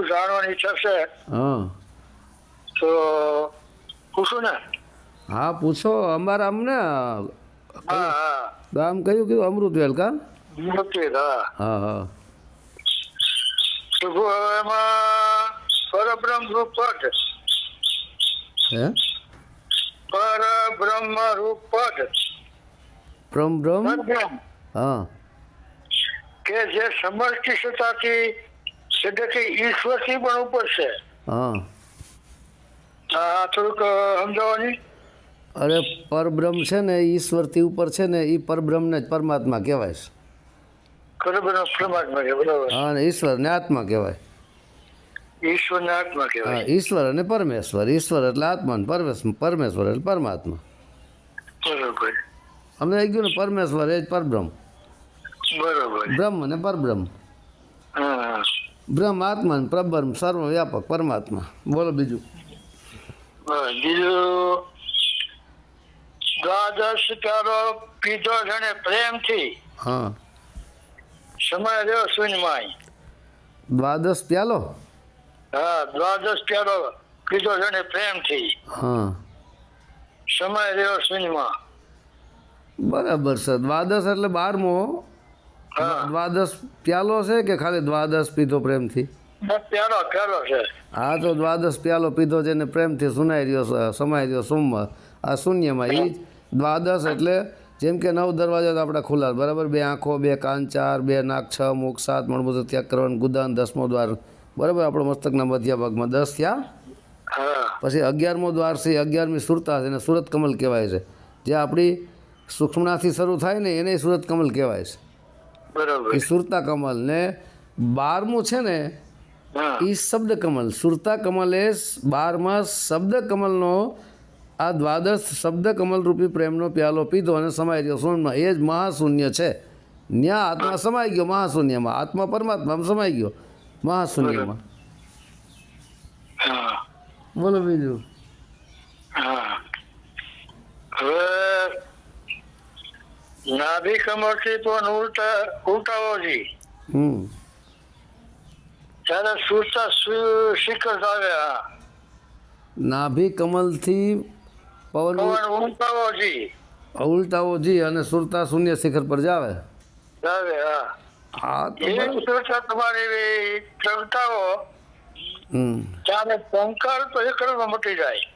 જાણવાની ઈચ્છા છે. હા. તો પૂછું ને? હા પૂછો. અમારા અમને ગામ કયું કયું? અમૃતવેલ કા? હા. હા હા. એમાં પરબ્રહ્મ રૂપ પદ. હે? પરબ્રહ્મ રૂપ પદ. બ્રહ્મ બ્રહ્મ હા. કે જે સમષ્ટિ સત્તાથી સિદ્ધથી ઈશ્વરથી પણ ઉપર છે. હા. હા થોડુંક સમજાવવાની? અરે પરબ્રહ્મ છે ને ઈશ્વરથી ઉપર છે ને એ પરબ્રહ્મને જ પરમાત્મા કહેવાય છે. હા અને ઈશ્વરને આત્મા કહેવાય. ઈશ્વરને આત્મા હા ઈશ્વર અને પરમેશ્વર. ઈશ્વર એટલે આત્મા ને પરમેશ્વર એટલે પરમાત્મા. બરોબર. અમને ગયું ને? પરમેશ્વર એ જ પરબ્રહ્મ. બરોબર. બ્રહ્મ અને પરબ્રહ્મ. હા બ્રહ્મ આત્મા ને પ્રબ્રહ્મ સર્વવ્યાપક પરમાત્મા. બોલો બીજું. બીજું. દ્વાદશ પ્યારો પીધો જણે પ્રેમથી? હા. સમય રહ્યો શૂન્યમાં દ્વાદશ પ્યાલો? હા દ્વાદશ પ્યારો પીધો જણે પ્રેમથી? હા. સમય રહ્યો શૂન્યમાં બરાબર સર દ્વાદશ એટલે બારમો દ્વાદશ પ્યાલો છે કે ખાલી દ્વાદશ પીધો પ્રેમથી? બસ પ્યારો પ્યારો છે. હા તો દ્વાદશ પ્યાલો પીધો છે ને પ્રેમથી સુનાઈ રહ્યો સમાઈ રહ્યો સોમમાં આ શૂન્યમાં એ દ્વાદશ એટલે જેમ કે નવ દરવાજા આપણા ખુલ્લા બરાબર? બે આંખો બે કાન ચાર બે નાક છ મુખ સાત મણમૂત્ર ત્યાગ કરવાનું ગુદાન દસમો દ્વાર. બરાબર? આપણો મસ્તકના મધ્ય ભાગમાં. દસ થયા? પછી અગિયારમો દ્વાર છે અગિયારમી સુરતા છે એને સુરત કમલ કહેવાય છે. જે આપણી સૂક્ષ્મણાથી શરૂ થાય ને એને સુરત કમલ કહેવાય છે. એ સુરતા કમલ ને બારમું છે ને એ શબ્દ કમલ. સુરતા કમલ એ બારમાં શબ્દ કમલનો આ દ્વાદશ શબ્દ કમલ રૂપી પ્રેમનો પ્યાલો પીધો અને સમાઈ ગયો. શૂન્યમાં એ જ મહાશૂન્ય છે. ન્યા આત્મા સમાઈ ગયો મહાશૂન્યમાં. આત્મા પરમાત્મામાં સમાઈ ગયો મહાશૂન્યમાં. બોલો બીજું હા હવે નાભી કમરથી પણ ઉલટા ઉલટાવો જી. હમ. ત્યારે સુરતા શિખર આવે હા. નાભી કમલથી પવન ઉલટાવો જી. ઉલટાવો જી અને સુરતા શૂન્ય શિખર પર જાવે. જાવે હા. હા તો સુરતા તમારી ચડતાઓ હમ. ત્યારે પંકાર તો એકડમાં મટી જાય.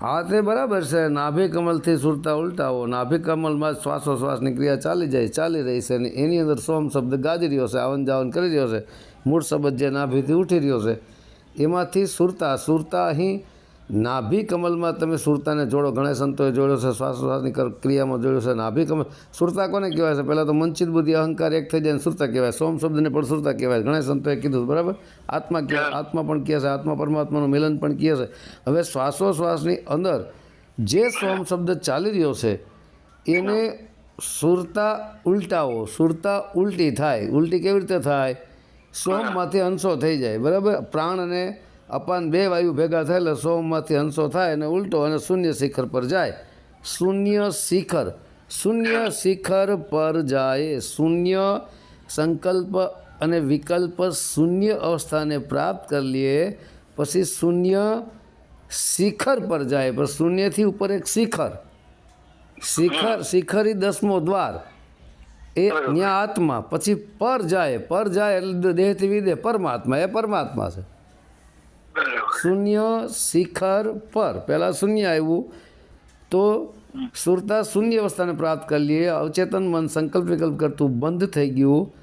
હા, તે બરાબર છે. નાભી કમલથી સુરતા ઉલટાવો. નાભી કમલમાં શ્વાસોશ્વાસની ક્રિયા ચાલી જાય, ચાલી રહી છે અને એની અંદર સોમ શબ્દ ગાજી રહ્યો છે આવન જાવન કરી રહ્યો છે. મૂળ શબ્દ જે નાભીથી ઉઠી રહ્યો છે. એમાંથી સુરતા સુરતા અહીં નાભી કમલમાં તમે સુરતાને જોડો ઘણા સંતોએ જોડ્યો છે શ્વાસોશ્વાસની ક્રિયામાં જોડ્યો છે નાભી કમલ સુરતા કોને કહેવાય છે? પહેલાં તો મંચિત બુદ્ધિ અહંકાર એક થઈ જાય ને સુરતા કહેવાય. સોમ શબ્દને પણ સુરતા કહેવાય. ઘણા સંતોએ કીધું બરાબર? આત્મા કહેવાય આત્મા પણ કહે છે આત્મા પરમાત્માનું મિલન પણ કહે છે. હવે શ્વાસોશ્વાસની અંદર જે સોમ શબ્દ ચાલી રહ્યો છે એને સુરતા ઉલટાવો. સુરતા ઉલટી થાય. ઉલટી કેવી રીતે થાય? સોમમાંથી અંશો થઈ જાય. બરાબર? પ્રાણ અને અપાન બે વાયુ ભેગા થાય એટલે સોમમાંથી અંશો થાય અને ઉલટો અને શૂન્ય શિખર પર જાય. શૂન્ય શિખર. શૂન્ય શિખર પર જાય. શૂન્ય સંકલ્પ અને વિકલ્પ શૂન્ય અવસ્થાને પ્રાપ્ત કરી લઈએ પછી શૂન્ય શિખર પર જાય. પણ શૂન્યથી ઉપર એક શિખર. શિખર, શિખરી દસમો દ્વાર. એ ત્યાં આત્મા. પછી પર જાય. પર જાય એટલે દેહથી વિદે પરમાત્મા. એ પરમાત્મા છે. શૂન્ય શિખર પર. પહેલાં શૂન્ય આવ્યું. તો સુરતા શૂન્ય અવસ્થાને પ્રાપ્ત કરી લઈએ. અવચેતન મન સંકલ્પ વિકલ્પ કરતું બંધ થઈ ગયું.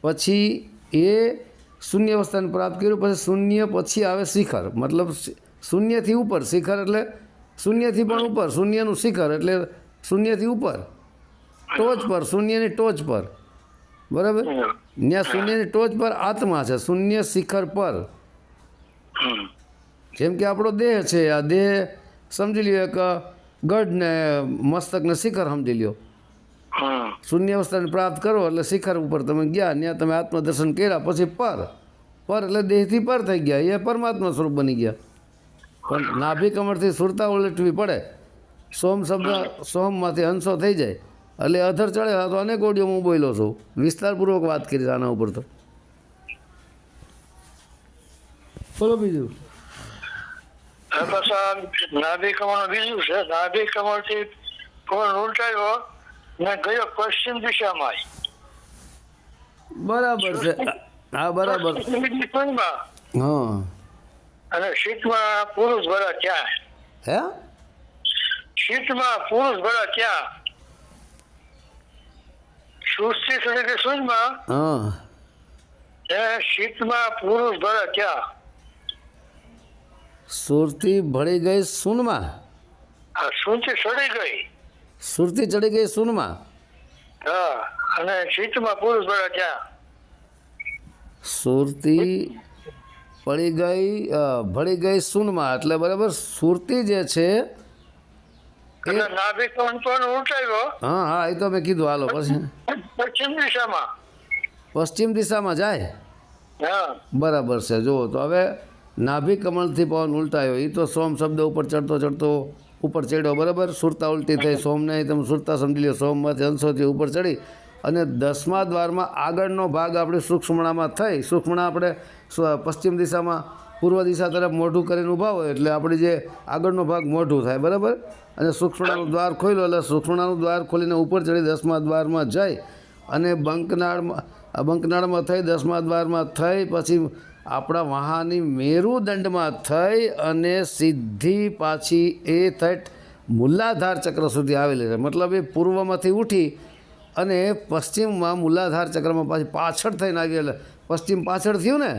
પછી એ શૂન્ય અવસ્થાને પ્રાપ્ત કર્યું. પછી શૂન્ય પછી આવે શિખર. મતલબ શૂન્યથી ઉપર. શિખર એટલે શૂન્યથી પણ ઉપર. શૂન્યનું શિખર એટલે શૂન્યથી ઉપર. ટોચ પર. શૂન્યની ટોચ પર. બરાબર? ત્યાં શૂન્યની ટોચ પર આત્મા છે. શૂન્ય શિખર પર. જેમ કે આપણો દેહ છે આ દેહ સમજી લ્યો એક ગઢ ને મસ્તક ને શિખર સમજી લ્યો. હમ. શૂન્ય અવસ્થાને પ્રાપ્ત કરો એટલે શિખર ઉપર તમે ગયા ત્યાં તમે આત્મદર્શન કર્યા પછી પર. પર એટલે દેહથી પર થઈ ગયા એ પરમાત્મા સ્વરૂપ બની ગયા. પણ નાભી કમરથી સુરતા ઉલટવી પડે. સોમ શબ્દ સોમમાંથી અંશો થઈ જાય. એટલે અધર ચડે તો અનેક ઓડિયો હું બોલ્યો છું. વિસ્તારપૂર્વક વાત કરી આના ઉપર તો. બોલો બીજું. પાછા નાભી કમળ બીજું છે? નાભી કમળથી પવન ઉલટાયો? ને ગયો પશ્ચિમ દિશામાં બરાબર છે. હા બરાબર. હા. અને શીતમાં પુરુષ ભરા ત્યાં હે? શીતમાં પુરુષ ભરા ત્યાં સુસ્તી તરીકે સુજમાં હા. એ શીતમાં પુરુષ ભરા ત્યાં સુરતી ભળી ગઈ સૂનમાં? આ ચડી ગઈ. સુરતી ચડી ગઈ સૂનમાં? હા અને શીતમાં પુરુષ ભળ્યા ત્યાં સુરતી પડી ગઈ ભળી ગઈ સૂનમાં એટલે બરાબર સુરતી જે છે હા હા એ તો મેં કીધું હાલો પછી? પશ્ચિમ દિશામાં. પશ્ચિમ દિશામાં જાય? હા. બરાબર છે જુઓ તો હવે નાભી કમળથી પવન ઉલટાયો. એ તો સોમ શબ્દ ઉપર ચડતો ચડતો ઉપર ચડ્યો બરાબર? સુરતા ઉલટી થઈ સોમને તમે સુરતા સમજી લો સોમમાંથી અંશોથી ઉપર ચડી અને દસમા દ્વારમાં આગળનો ભાગ આપણે સૂક્ષ્મણામાં થઈ. સૂક્ષ્મણા આપણે પશ્ચિમ દિશામાં પૂર્વ દિશા તરફ મોઢું કરીને ઊભા હોય એટલે આપણી જે આગળનો ભાગ મોઢું થાય બરાબર? અને સૂક્ષ્મણાનું દ્વાર ખોલ્યો એટલે સૂક્ષ્મણાનું દ્વાર ખોલીને ઉપર ચડી દસમા દ્વારમાં જઈ અને બંકનાળમાં બંકનાળમાં થઈ દસમા દ્વારમાં થઈ પછી આપણા વહાની મેરુદંડમાં થઈ અને સીધી પાછી એ થટ મૂલાધાર ચક્ર સુધી આવેલી છે. મતલબ એ પૂર્વમાંથી ઉઠી અને પશ્ચિમમાં મૂલાધાર ચક્રમાં પાછી પાછળ થઈને આવી એટલે પશ્ચિમ પાછળ થયું ને?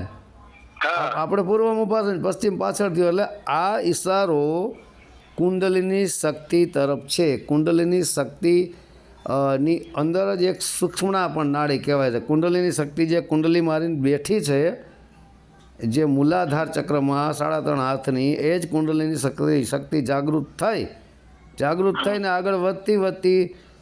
આપણે પૂર્વમાં ઊભા થઈને પશ્ચિમ પાછળ થયું એટલે આ ઈશારો કુંડલીની શક્તિ તરફ છે. કુંડલીની શક્તિ ની અંદર જ એક સૂક્ષ્મણા પણ નાડી કહેવાય છે. કુંડલીની શક્તિ જે કુંડલી મારીને બેઠી છે જે મૂલાધાર ચક્રમાં સાડા ત્રણ હાથની એ જ કુંડલીની શક્તિ શક્તિ જાગૃત થઈ, જાગૃત થઈને આગળ વધતી વધતી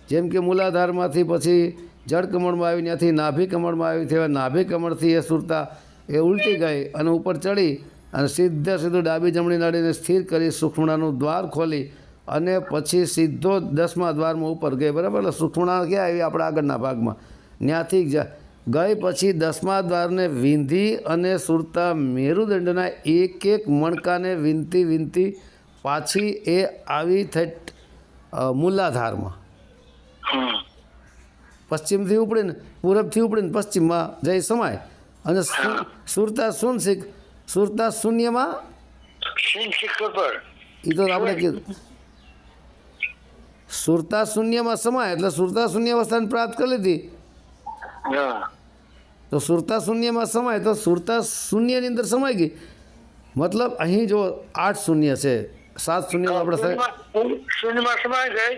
જેમ કે મૂલાધારમાંથી પછી જળ કમળમાં આવી, ત્યાંથી નાભી કમળમાં આવી થયા નાભી કમળથી એ સુરતા એ ઉલટી ગઈ અને ઉપર ચડી અને સીધે સીધું ડાબી જમણી નાડીને સ્થિર કરી સુખમણાનું દ્વાર ખોલી અને પછી સીધો દસમા દ્વારમાં ઉપર ગઈ. બરાબર? એટલે સુખમણા ક્યાં આવી? આપણા આગળના ભાગમાં. ત્યાંથી જ ગઈ પછી દસમા દ્વારને વિંધી અને સુરતા મેરુદંડના એક એક મણકાને વિનતી વિંતી પાછી એ આવી અ, મૂલાધારમાં પશ્ચિમથી ઉપડીને પૂરબથી ઉપડીને પશ્ચિમમાં જઈ સમાય. અને સુરતા સુરતા શીખ સુરતા શૂન્યમાં? એ તો આપણે કીધું. સુરતા શૂન્યમાં સમાય એટલે સુરતા શૂન્ય અવસ્થાને પ્રાપ્ત કરી લીધી. હા. તો સુરતા શૂન્યમાં સમાય તો સુરતા શૂન્યની અંદર સમાઈ ગઈ. મતલબ અહીં જો આઠ શૂન્ય છે સાત શૂન્ય આપણે શૂન્યમાં- સમાઈ ગઈ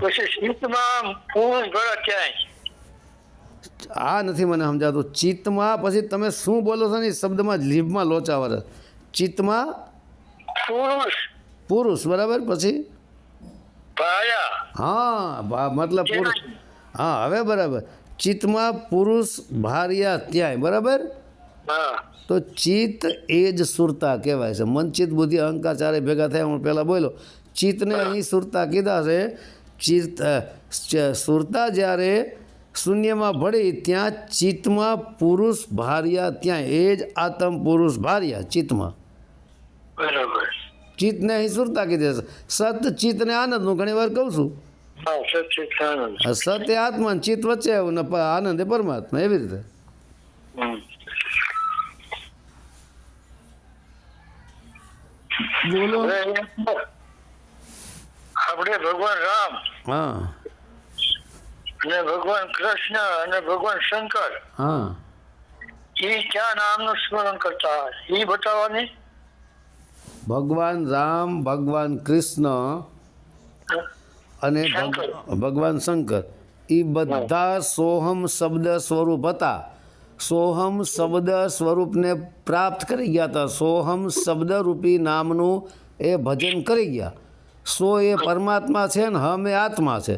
પછી આ નથી મને સમજાતું. ચિત્તમાં પછી તમે શું બોલો છો ને શબ્દમાં શબ્દમાં જીભમાં લોચાવર ચિત્તમાં પુરુષ. પુરુષ બરાબર? પછી? હા મતલબ પુરુષ. હા હવે બરાબર. ચિત્તમાં પુરુષ ભાર્યા ત્યાંય બરાબર? તો ચિત્ત એ જ સુરતા કહેવાય છે. મનચિત્ત બુદ્ધિ અહંકાર ચારે ભેગા થયા હું પહેલાં બોલ્યો. ચિત્તને અહીં સુરતા કીધા છે. ચિત્ત સુરતા જ્યારે શૂન્યમાં ભળી ત્યાં ચિત્તમાં પુરુષ ભાર્યા ત્યાં એ જ આતમ પુરુષ ભાર્યા ચિત્તમાં. બરાબર. ચિત્તને અહીં સુરતા કીધી સત ચિત્તને આનંદનું ઘણી વાર કહું છું. હા સચ્ચિદાનંદ આ સત એ આત્મા ચિત્ત વચ્ચે આનંદ એ પરમાત્મા એવી રીતે. બોલો. આપણે ભગવાન રામ હા. અને ભગવાન કૃષ્ણ અને ભગવાન શંકર હા. એ ક્યાં નામનું સ્મરણ કરતા એ બતાવવાની? ભગવાન રામ ભગવાન કૃષ્ણ અને ભગ- ભગવાન શંકર. એ બધા સોહમ શબ્દ સ્વરૂપ હતા. સોહમ શબ્દ સ્વરૂપને પ્રાપ્ત કરી ગયા હતા. સોહમ શબ્દરૂપી નામનું એ ભજન કરી ગયા. સો એ પરમાત્મા છે ને હમ એ આત્મા છે.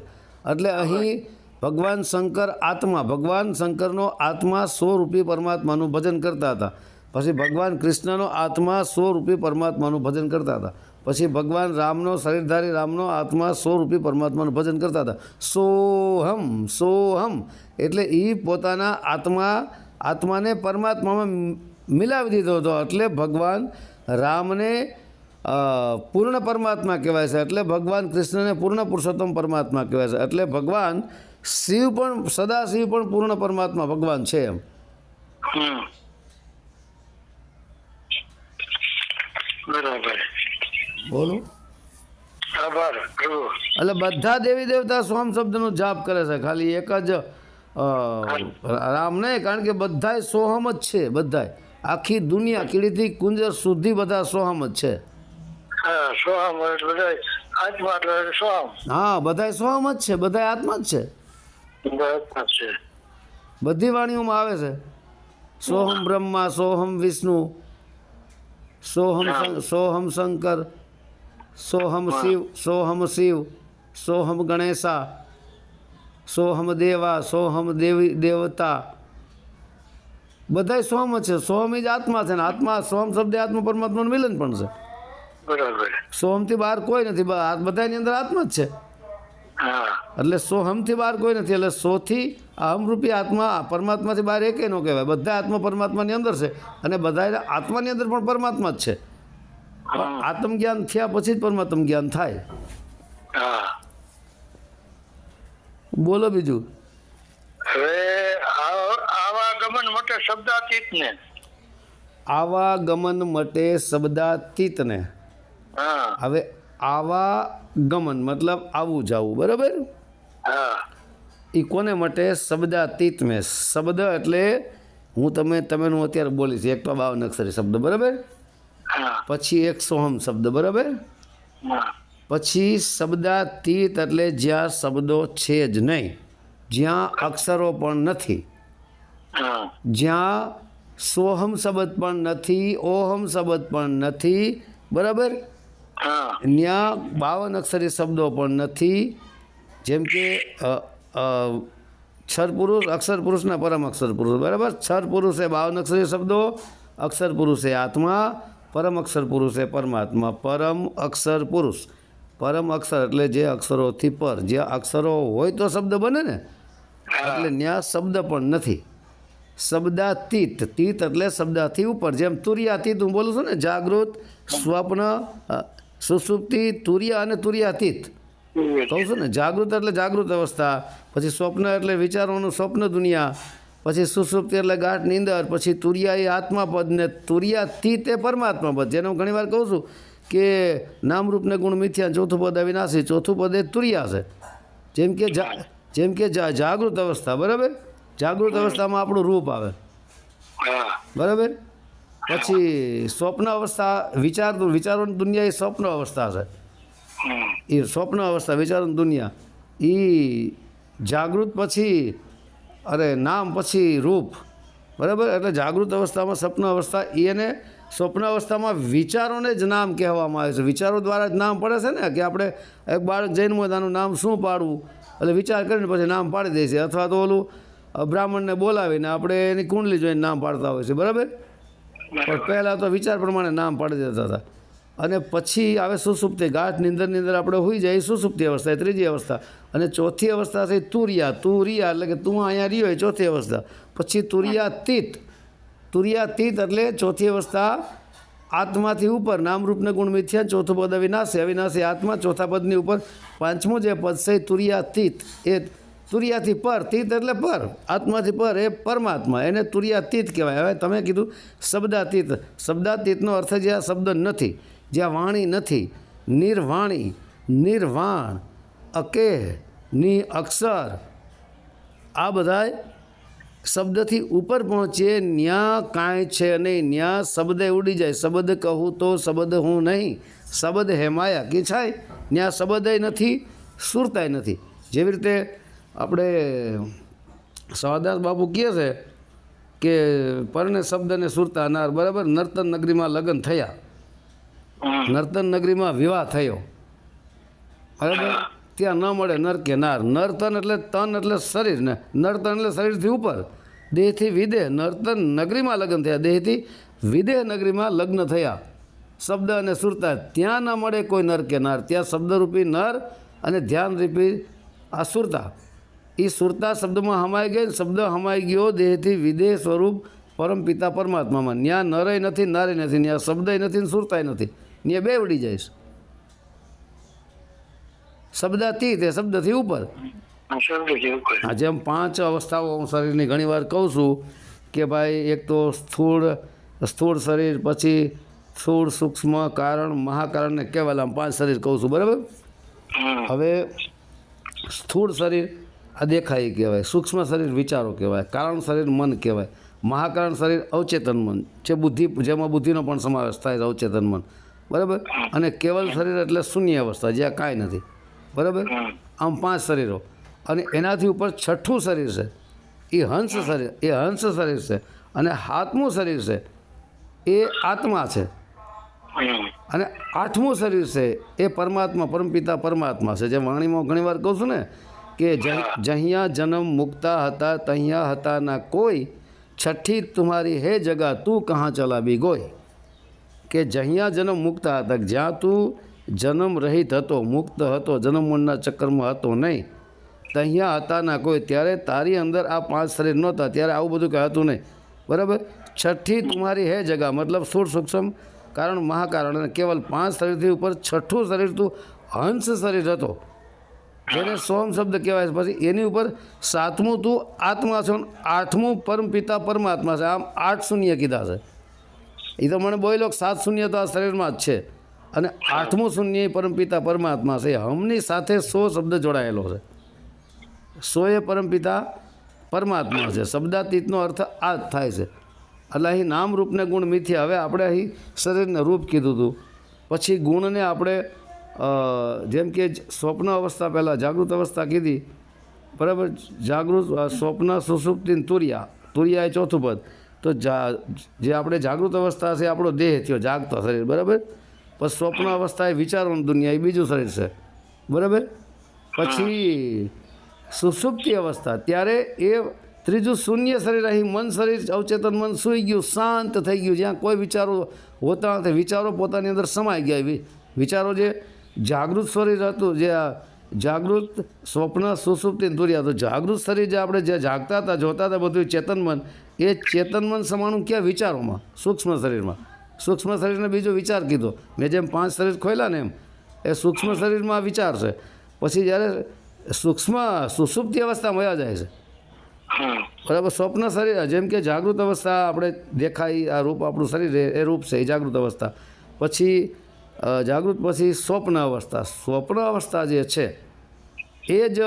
એટલે અહીં ભગવાન શંકર આત્મા ભગવાન શંકરનો આત્મા સ્વરૂપી પરમાત્માનું ભજન કરતા હતા. પછી ભગવાન કૃષ્ણનો આત્મા સ્વરૂપી પરમાત્માનું ભજન કરતા હતા. પછી ભગવાન રામનો શરીરધારી રામનો આત્મા સ્વરૂપી પરમાત્માનું ભજન કરતા હતા. સોહમ સોહમ. એટલે એ પોતાના આત્મા, આત્માને પરમાત્મામાં મિલાવી દીધો હતો. એટલે ભગવાન રામને પૂર્ણ પરમાત્મા કહેવાય છે. એટલે ભગવાન કૃષ્ણને પૂર્ણ પુરુષોત્તમ પરમાત્મા કહેવાય છે. એટલે ભગવાન શિવ પણ સદા શિવ પણ પૂર્ણ પરમાત્મા ભગવાન છે એમ. બરાબર. બોલો. એટલે બધા દેવી દેવતા સોમ શબ્દનો જાપ કરે છે. ખાલી એક જ રામ નહીં કારણ કે બધાય સોહમ જ છે બધાય. આખી દુનિયા કીડીથી કુંજર સુધી બધા સોહમ જ છે. હા સોહમ બધા સોહમ. હા બધાય સોહમ જ છે બધાય આત્મા જ છે. બધી વાણીઓમાં આવે છે. સોહમ બ્રહ્મા સોહમ વિષ્ણુ સોહમ સોહમ શંકર સોહમ શિવ સોહમ શિવ સોહમ ગણેશા સોહમ દેવા સોહમ દેવી દેવતા. બધાય સોમ છે. સોહમ એ જ આત્મા છે ને આત્મા સોમ શબ્દ આત્મા પરમાત્માનું મિલન પણ છે. સોહમથી બહાર કોઈ નથી. બધાની અંદર આત્મા જ છે. એટલે એટલે સોહમથી બહાર કોઈ નથી. એટલે સોથી અહમરૂપી આત્મા પરમાત્માથી બહાર એકે ન કહેવાય. બધા આત્મા પરમાત્માની અંદર છે. અને બધા આત્માની અંદર પણ પરમાત્મા જ છે. હમ. આત્મ જ્ઞાન થયા પછી જ પરમાત્મ જ્ઞાન થાય બોલો બીજું. હવે આવાગમન આવા ગમન માટે શબ્દાતીત ને. આવા ગમન મટે શબ્દાતીતને હવે આવા ગમન મતલબ આવું જવું બરાબર? હા. એ કોને માટે? શબ્દાતીત મેં શબ્દ એટલે હું તમે તમે હું અત્યારે બોલીશ. એક તો બાવન અક્ષરી શબ્દ બરાબર? પછી એક સોહમ શબ્દ બરાબર? હા. પછી શબ્દાતીત એટલે જ્યાં શબ્દો છે જ નહીં જ્યાં અક્ષરો પણ નથી. હા. જ્યાં સોહમ શબ્દ પણ નથી ઓહમ શબ્દ પણ નથી બરાબર? હા. ત્યાં બાવન અક્ષરી શબ્દો પણ નથી જેમ કે અ, અ, ક્ષર પુરુષ અક્ષર પુરુષના પરમ અક્ષર પુરુષ બરાબર? ક્ષર પુરુષ એ બાવન અક્ષરી શબ્દો અક્ષર પુરુષ એ આત્મા પરમ અક્ષર પુરુષ એ પરમાત્મા પરમ અક્ષર પુરુષ. પરમ અક્ષર એટલે જે અક્ષરોથી પર. જે અક્ષરો હોય તો શબ્દ બને ને. એટલે ત્યાં શબ્દ પણ નથી. શબ્દાતીત. તીત એટલે શબ્દાથી ઉપર. જેમ તુર્યાતીત હું બોલું છું ને જાગૃત સ્વપ્ન સુસુપ્તિ તુર્યા તુર્ય અને તુર્યાતીત. કહું છું ને જાગૃત એટલે જાગૃત અવસ્થા પછી સ્વપ્ન એટલે વિચારોનું સ્વપ્ન દુનિયા. પછી સુસુપ્તિ એટલે ગાંઠ નીંદર પછી તુરિયા એ આત્માપદ ને તુરિયાથી તે પરમાત્મા પદ જેને હું ઘણીવાર કહું છું કે નામરૂપને ગુણ મિથ્યા ચોથું પદ અવિનાશી ચોથું પદ એ તુરિયા છે. જેમ કે જેમ કે જાગૃત અવસ્થા બરાબર? જાગૃત અવસ્થામાં આપણું રૂપ આવે. બરાબર? પછી સ્વપ્ન અવસ્થા વિચાર વિચારોની દુનિયા એ સ્વપ્ન અવસ્થા છે. એ સ્વપ્ન અવસ્થા વિચારોની દુનિયા. એ જાગૃત પછી અરે નામ પછી રૂપ. બરાબર? એટલે જાગૃત અવસ્થામાં સ્વપ્ન અવસ્થા એને સ્વપ્ન અવસ્થામાં વિચારોને જ નામ કહેવામાં આવે છે. વિચારો દ્વારા જ નામ પડે છે ને કે આપણે એક બાળક જન્મ મોદાનું નામ શું પાડવું? એટલે વિચાર કરીને પછી નામ પાડી દે છે. અથવા તો ઓલું બ્રાહ્મણને બોલાવીને આપણે એની કુંડલી જોઈને નામ પાડતા હોય છે. બરાબર. પણ પહેલાં તો વિચાર પ્રમાણે નામ પાડી દેતા હતા. અને પછી આવે સુસુપ્તિ ગાંઠ નિંદરની અંદર આપણે હોઈ જાય સુસુપ્તિ અવસ્થા, એ ત્રીજી અવસ્થા. અને ચોથી અવસ્થા છે તુરિયા તુરિયા એટલે કે તું અહીંયા રહ્યો એ ચોથી અવસ્થા. પછી તુરિયાતીત. તુરિયાતીત એટલે ચોથી અવસ્થા આત્માથી ઉપર, નામરૂપને ગુણ મિથ્યા, ચોથું પદ અવિનાશી અવિનાશી આત્મા, ચોથા પદની ઉપર. પાંચમું જે પદ છે તુરિયાતીત. એ તુરિયાથી પર, તીત એટલે પર. આત્માથી પર એ પરમાત્મા, એને તુરિયાતીત કહેવાય. હવે તમે કીધું શબ્દાતીત. શબ્દાતીતનો અર્થ જ્યાં શબ્દ નથી. જ્યાં વાણી નથી, નિર્વાણી, નિર્વાણ અકેહની અક્ષર. આ બધાય શબ્દથી ઉપર પહોંચીએ, ન્યા કાંઈ છે નહીં. ન્યા શબ્દ ઉડી જાય. શબ્દ કહું તો શબ્દ હું નહીં. શબ્દ હે માયા કે છાય? ન્યા શબ્દય નથી, સુરતાય નથી. જેવી રીતે આપણે સવાદાસ બાપુ કહે છે કે પરને શબ્દને સુરતા અનાર. બરાબર? નર્તન નગરીમાં લગ્ન થયા. નર્તન નગરીમાં વિવાહ થયો. બરાબર? ત્યાં ન મળે નર કે નાર. નર્તન એટલે તન એટલે શરીર ને. નર્તન એટલે શરીરથી ઉપર. દેહથી વિદેહ. નર્તન નગરીમાં લગ્ન થયા. દેહથી વિદેહ નગરીમાં લગ્ન થયા. શબ્દ અને સુરતા ત્યાં ન મળે કોઈ નર કે નાર. ત્યાં શબ્દરૂપી નર અને ધ્યાનરૂપી આ સુરતા એ સુરતા શબ્દમાં હમાઈ ગઈ શબ્દ હમાઈ ગયો દેહથી વિદેહ સ્વરૂપ પરમપિતા પરમાત્મામાં. ત્યાં નરય નથી નારે નથી ન્યા શબ્દય નથી ને સુરતાય નથી. ત્યાં બે ઉડી જાય છે. શબ્દાતીત એ શબ્દથી ઉપર. હા જેમ પાંચ અવસ્થાઓ હું શરીરની ઘણીવાર કહું છું કે ભાઈ એક તો સ્થૂળ સ્થૂળ શરીર પછી સ્થૂળ સૂક્ષ્મ કારણ મહાકારણને કહેવાય આમ પાંચ શરીર કહું છું બરાબર? હવે સ્થૂળ શરીર આ દેખાય કહેવાય સૂક્ષ્મ શરીર વિચારો કહેવાય કારણ શરીર મન કહેવાય મહાકારણ શરીર અવચેતન મન જે બુદ્ધિ જેમાં બુદ્ધિનો પણ સમાવેશ થાય છે અવચેતન મન. બરાબર? અને કેવલ શરીર એટલે શૂન્ય અવસ્થા જ્યાં કાંઈ નથી. બરાબર? આમ પાંચ શરીરો. અને એનાથી ઉપર છઠ્ઠું શરીર છે. એ હંસ શરીર એ હંસ શરીર છે. અને હાથમું શરીર છે. એ આત્મા છે. અને આઠમું શરીર છે એ પરમાત્મા પરમપિતા પરમાત્મા છે. જે વાણીમાં ઘણીવાર કહું છું ને કે જહ- જહિયા જન્મ મુક્તા હતા તહિયા હતા ના કોઈ. છઠ્ઠી તુમ્હારી હે જગા તું કહાં ચલાવી ગોઈ ગોય. કે જ્યાં જન્મ મુક્ત હતા, જ્યાં તું જન્મ રહિત હતો, મુક્ત હતો, જન્મ મરણના ચક્કરમાં હતો નહીં. ત્યાં હતા ના કોઈ. ત્યારે તારી અંદર આ પાંચ શરીર નહોતા, ત્યારે આવું બધું કંઈ હતું નહીં. બરાબર? છઠ્ઠી તમારી હે જગા, મતલબ સુર સૂક્ષ્મ કારણ મહાકારણ. અને કેવલ પાંચ શરીરથી ઉપર છઠ્ઠું શરીર તું હંસ શરીર હતો. જેને સોમ શબ્દ કહેવાય છે. પછી એની ઉપર સાતમું તું આત્મા છે આઠમું પરમપિતા પરમાત્મા છે. આમ આઠ શૂન્ય કીધા છે. એ તો મને બોયલો સાત શૂન્ય તો આ શરીરમાં જ છે. અને આઠમું શૂન્ય પરમપિતા પરમાત્મા છે. હમની સાથે સો શબ્દ જોડાયેલો છે. સો એ પરમપિતા પરમાત્મા છે. શબ્દાતીતનો અર્થ આ જ થાય છે. એટલે અહીં નામ રૂપને ગુણ મિથ્યા. હવે આપણે અહીં શરીરને રૂપ કીધું હતું પછી ગુણને આપણે જેમ કે સ્વપ્ન અવસ્થા પહેલાં જાગૃત અવસ્થા કીધી. બરાબર? જાગૃત સ્વપ્ન સુસુપ્તિ તુર્યા તુરિયા. તુરિયા એ ચોથું પદ. તો જા આપણે જાગૃત અવસ્થા છે, આપણો દેહ થયો, જાગતો શરીર, બરાબર? પછી સ્વપ્ન અવસ્થા એ વિચારોની દુનિયા, એ બીજું શરીર છે. બરાબર? પછી સુસુપ્તિ અવસ્થા, ત્યારે એ ત્રીજું શૂન્ય શરીર, અહીં મન શરીર, અવચેતન મન સૂઈ ગયું, શાંત થઈ ગયું, જ્યાં કોઈ વિચારો હોતા નથી. વિચારો પોતાની અંદર સમાઈ ગયા. વિચારો જે જાગૃત શરીર હતું, જે આ જાગૃત સ્વપ્ન સુસુપ્તિ ને તો જાગૃત શરીર જે આપણે જે જાગતા હતા જોતા હતા બધું ચેતન મન એ ચેતન મન સમાણું ક્યાં વિચારોમાં? સૂક્ષ્મ શરીરમાં. સૂક્ષ્મ શરીરને બીજો વિચાર કીધો. મેં જેમ પાંચ શરીર ખોલ્યા ને એમ એ સૂક્ષ્મ શરીરમાં વિચાર છે. પછી જ્યારે સૂક્ષ્મ સુસુપ્તિ અવસ્થામાં વયા જાય છે. બરાબર સ્વપ્ન શરીર જેમ કે જાગૃત અવસ્થા આપણે દેખાય આ રૂપ આપણું શરીર એ- રૂપ છે એ જાગૃત અવસ્થા. પછી જાગૃત પછી સ્વપ્ન અવસ્થા. સ્વપ્ન અવસ્થા જે છે, એ જ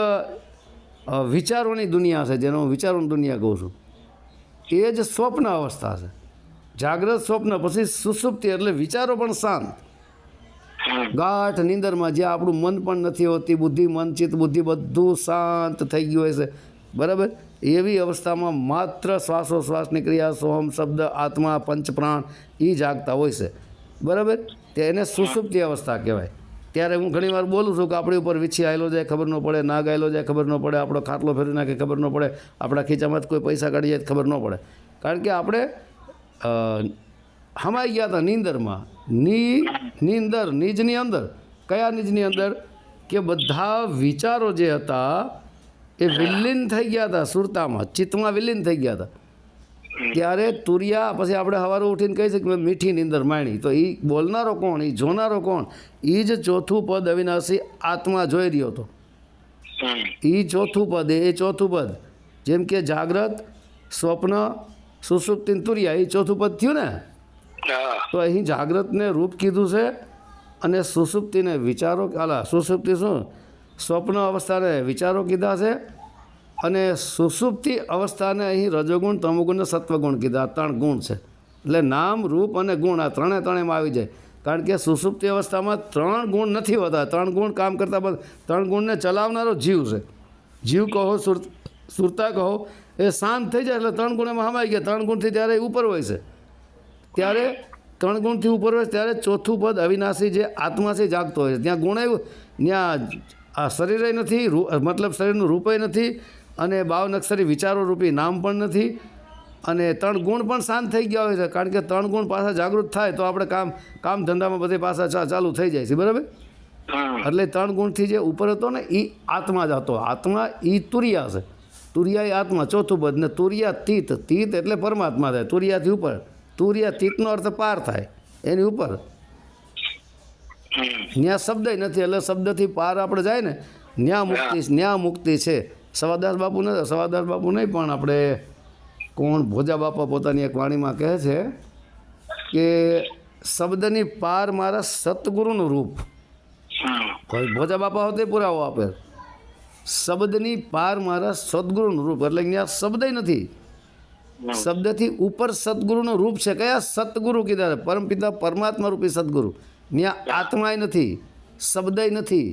વિચારોની દુનિયા છે, જેનો હું વિચારોની દુનિયા કહું છું. એ જ સ્વપ્ન અવસ્થા છે. જાગ્રત સ્વપ્ન, પછી સુસુપ્તિ એટલે વિચારો પણ શાંત. ગાઢ નીંદરમાં જ્યાં આપણું મન પણ નથી હોતી, બુદ્ધિ, મન, ચિત્ત, બુદ્ધિ બધું શાંત થઈ ગયું હોય છે. બરાબર? એવી અવસ્થામાં માત્ર શ્વાસોશ્વાસની ક્રિયા સોહમ શબ્દ, આત્મા પંચપ્રાણ એ જાગતા હોય છે. બરાબર? તે એને સુસુપ્તિ અવસ્થા કહેવાય. ત્યારે હું ઘણીવાર બોલું છું કે આપણી ઉપર વીછી આવેલો જાય, ખબર ન પડે, નાગ આવેલો જાય, ખબર ન પડે, આપણો ખાટલો ફેરવી નાખે, ખબર ન પડે, આપણા ખીચામાંથી કોઈ પૈસા કાઢી જાય ખબર ન પડે. કારણ કે આપણે હમાઈ ગયા હતા નીંદરમાં. ની, નીંદર, નીજની અંદર. કયા નીજની અંદર? કે બધા વિચારો જે હતા એ વિલીન થઈ ગયા હતા સુરતામાં, ચિત્તમાં વિલીન થઈ ગયા હતા. ત્યારે તુરિયા પછી આપણે સવારે ઉઠીને કહી શકીએ મીઠી નીંદર માણી. તો એ બોલનારો કોણ? એ જોનારો કોણ? એ જ ચોથું પદ અવિનાશી આત્મા જોઈ રહ્યો હતો. એ ચોથું પદ એ ચોથું પદ. જેમ કે જાગ્રત સ્વપ્ન સુસુપ્તિ તુરિયા એ ચોથું પદ થયું ને? તો અહીં જાગ્રતને રૂપ કીધું છે અને સુસુપ્તિને વિચારો અલા સુસુપ્તિ શું? સ્વપ્ન અવસ્થાને વિચારો કીધા છે. અને સુસુપ્તિ અવસ્થાને અહીં રજોગુણ, તમોગુણ અને સત્વગુણ કીધા. ત્રણ ગુણ છે. એટલે નામ, રૂપ અને ગુણ આ ત્રણે ત્રણેમાં આવી જાય. કારણ કે સુસુપ્તિ અવસ્થામાં ત્રણ ગુણ નથી હોતા. ત્રણ ગુણ કામ કરતા બધા, ત્રણ ગુણને ચલાવનારો જીવ છે. જીવ કહો, સુર, સુરતા કહો, એ શાંત થઈ જાય એટલે ત્રણ ગુણ એમાં હમાઈ ગયા. ત્રણ ગુણથી ત્યારે ઉપર હોય છે. ત્યારે ત્રણ ગુણથી ઉપર હોય ત્યારે ચોથું પદ અવિનાશી જે આત્માથી જાગતો હોય છે. ત્યાં ગુણ આવ્યું. ત્યાં આ શરીરે નથી મતલબ શરીરનું રૂપે નથી અને બાવનક્ષરી વિચારો રૂપી નામ પણ નથી અને ત્રણ ગુણ પણ શાંત થઈ ગયા હોય છે. કારણ કે ત્રણ ગુણ પાછા જાગૃત થાય તો આપણે કામ કામ ધંધામાં બધે પાછા ચાલુ થઈ જાય છે. બરાબર? એટલે ત્રણ ગુણથી જે ઉપર હતો ને એ આત્મા જ હતો. આત્મા એ તુરિયા છે. તુરિયા એ આત્મા. ચોથું પદ ને તુરિયા તીત. તીત એટલે પરમાત્મા થાય. તુરિયાથી ઉપર. તુરિયા તીતનો અર્થ પાર થાય. એની ઉપર. ત્યાં ન્યા શબ્દ નથી. એટલે શબ્દથી પાર આપણે જાય ને ન્યા મુક્તિ ન્યા મુક્તિ છે. સવાદાસ બાપુ ન સવાદાસ બાપુ નહીં, પણ આપણે કોણ ભોજા બાપા પોતાની એક વાણીમાં કહે છે કે શબ્દની પાર મારા સતગુરુનું રૂપ. ભોજા બાપા હોતે પુરાવો આપે. શબ્દની પાર મારા સદગુરુનું રૂપ, એટલે અહીંયા શબ્દ નથી. શબ્દથી ઉપર સદગુરુનું રૂપ છે. કયા સતગુરુ કીધા? પરમપિતા પરમાત્મા રૂપી સદગુરુ ત્યાં આત્માય નથી, શબ્દય નથી.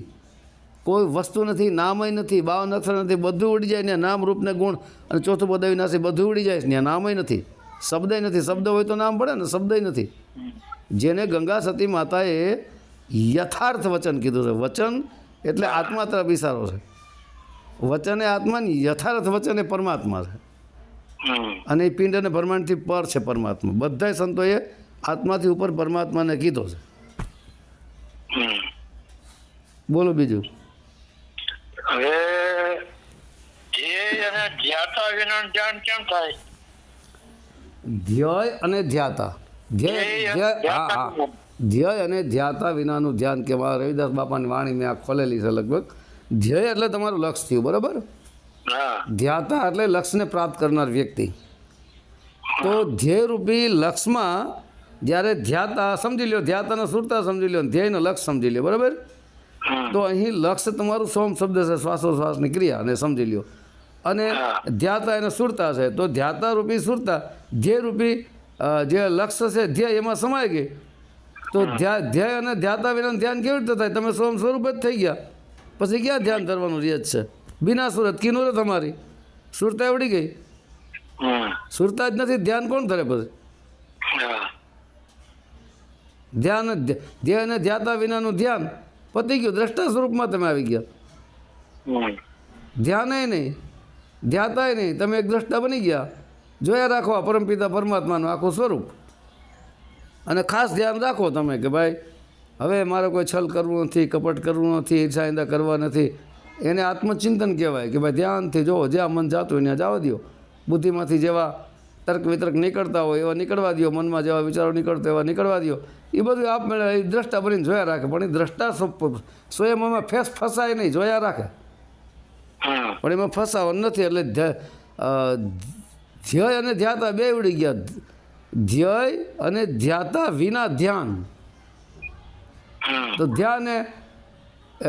કોઈ વસ્તુ નથી, નામય નથી, બાવ નથર નથી, બધું ઉડી જાય ને નામ રૂપને ગુણ અને ચોથું પદ વિનાશી બધું ઉડી જાય ત્યાં નામય નથી. શબ્દય નથી, શબ્દ હોય તો નામ પડે ને, શબ્દય નથી. જેને ગંગા સતી માતાએ યથાર્થ વચન કીધું છે. વચન એટલે આત્મા તરફ ઇશારો છે. વચન એ આત્માને યથાર્થ વચન એ પરમાત્મા છે. અને એ પિંડ અને બ્રહ્માંડથી પર છે પરમાત્મા. બધાય સંતોએ આત્માથી ઉપર પરમાત્માને કીધો છે. બોલો બીજું. હવે ધ્યેય અને ધ્યાતા વિના ધ્યાન કેમ થાય? ધ્યેય અને ધ્યાતા. ધ્યેય ધ્યેય હા હા. ધ્યેય અને ધ્યાતા વિનાનું ધ્યાન કે મારા રવિદાસ બાપાની વાણી મેં આ ખોલેલી છે લગભગ. ધ્યેય એટલે તમારું લક્ષ્ય થયું બરાબર? ધ્યાતા એટલે લક્ષ્યને પ્રાપ્ત કરનાર વ્યક્તિ. તો ધ્યેયરૂપી લક્ષ્યમાં જ્યારે ધ્યાતા સમજી લ્યો ધ્યાતાને સુરતા સમજી લ્યો ધ્યેયનો લક્ષ્ય સમજી લ્યો બરાબર. તો અહીં લક્ષ તમારું સોમ શબ્દ છે શ્વાસોશ્વાસની ક્રિયા અને સમજી લ્યો. અને ધ્યાતા એને સુરતા છે તો ધ્યાતા રૂપી સુરતા ધ્યેય રૂપી જે લક્ષ છે ધ્યેય એમાં સમાય ગઈ. તો ધ્યા ધ્યેય અને ધ્યાતા વિના ધ્યાન કેવી રીતે થાય? તમે સોમ સ્વરૂપ જ થઈ ગયા. પછી ક્યાં ધ્યાન કરવાનું રિયત છે? બિના સુરત કિનુરત અમારી. સુરતા એવડી ગઈ. સુરતા જ નથી ધ્યાન કોણ ધરે પછી? ધ્યાન ધ્યેય અને ધ્યાતા વિનાનું ધ્યાન. પતી ગયું દ્રષ્ટા સ્વરૂપમાં તમે આવી ગયા. ધ્યાને નહીં ધ્યાતાય નહીં તમે એક દ્રષ્ટા બની ગયા. જોયા રાખો આ પરમપિતા પરમાત્માનું આખું સ્વરૂપ. અને ખાસ ધ્યાન રાખો તમે કે ભાઈ હવે મારે કોઈ છલ કરવું નથી કપટ કરવું નથી ઈચ્છા ઈંદા કરવા નથી. એને આત્મચિંતન કહેવાય કે ભાઈ ધ્યાનથી જોવો જ્યાં મન જાતું હોય ત્યાં જવા દો બુદ્ધિમાંથી જેવા તર્ક વિતર્ક નીકળતા હોય એવા નીકળવા દો મનમાં જેવા વિચારો નીકળતા એવા નીકળવા દો એ બધું આપમેળે એ દ્રષ્ટા બનીને જોયા રાખે પણ એ દ્રષ્ટા સ્વ- સ્વયં એમાં ફેસ ફસાય નહીં જોયા રાખે. પણ એમાં ફસાવાનું નથી એટલે ધ્ય- ધ્યેય અને ધ્યાતા બે ઉડી ગયા. ધ્યેય અને ધ્યાતા વિના ધ્યાન. તો ધ્યાન એ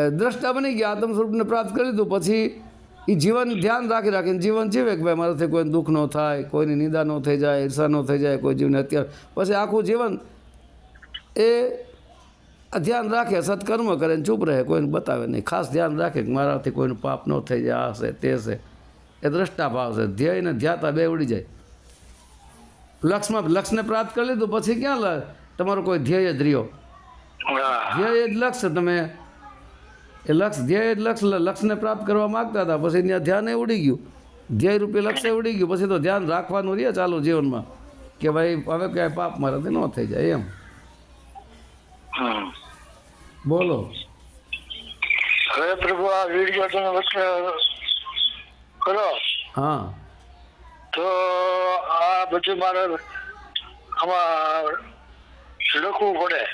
દ્રષ્ટા બની ગયા આત્મ સ્વરૂપને પ્રાપ્ત કરી દીધું પછી એ જીવન ધ્યાન રાખી રાખીને જીવન જીવે કે ભાઈ મારાથી કોઈને દુઃખ ન થાય કોઈની નિંદા ન થઈ જાય ઈર્ષા ન થઈ જાય કોઈ જીવને અત્યારે પછી આખું જીવન એ ધ્યાન રાખે સત્કર્મ કરે ને ચૂપ રહે કોઈને બતાવે નહીં. ખાસ ધ્યાન રાખે કે મારાથી કોઈનું પાપ ન થઈ જાય આ છે તે છે. એ દ્રષ્ટા ભાવ છે. ધ્યેય ને ધ્યાતા બે ઉડી જાય. લક્ષમાં લક્ષને પ્રાપ્ત કરી લીધું પછી ક્યાં લ- તમારો કોઈ ધ્યેય જ રહ્યો. ધ્યેય જ લક્ષ્ય તમે એ લક્ષ ધ્યેય જ લક્ષ લક્ષ્યને પ્રાપ્ત કરવા માગતા હતા પછી ત્યાં ધ્યાન એ ઉડી ગયું. ધ્યેય રૂપે લક્ષ્ય ઉડી ગયું પછી તો ધ્યાન રાખવાનું રહે ચાલુ જીવનમાં. કે ભાઈ હવે ક્યાંય પાપ મારાથી ન થઈ જાય એમ. હમ. બોલો. હવે પ્રભુ આ વીડિયો તમે વચ્ચે કરો. હા. તો આ બધું મારે આમાં લખવું પડે.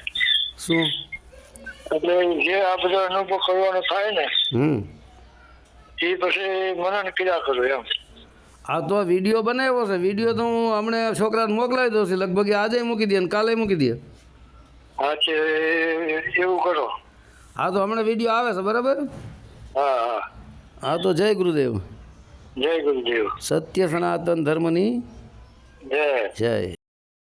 શું? એટલે જે આ બધો અનુભવ કરવાનો થાય ને હમ. એ પછી મનન ક્રિયા કરું એમ. આ તો વીડિયો બનાવ્યો છે. વીડિયો તો હું હમણાં છોકરાને મોકલાવી દઉં છું. લગભગ આજે મૂકી દે ને કાલે મૂકી દે. હા એવું કરો. હા તો હમણાં વીડિયો આવે છે બરાબર? હા હા. હા તો જય ગુરુદેવ. જય ગુરુદેવ. સત્ય સનાતન ધર્મની જય. જય.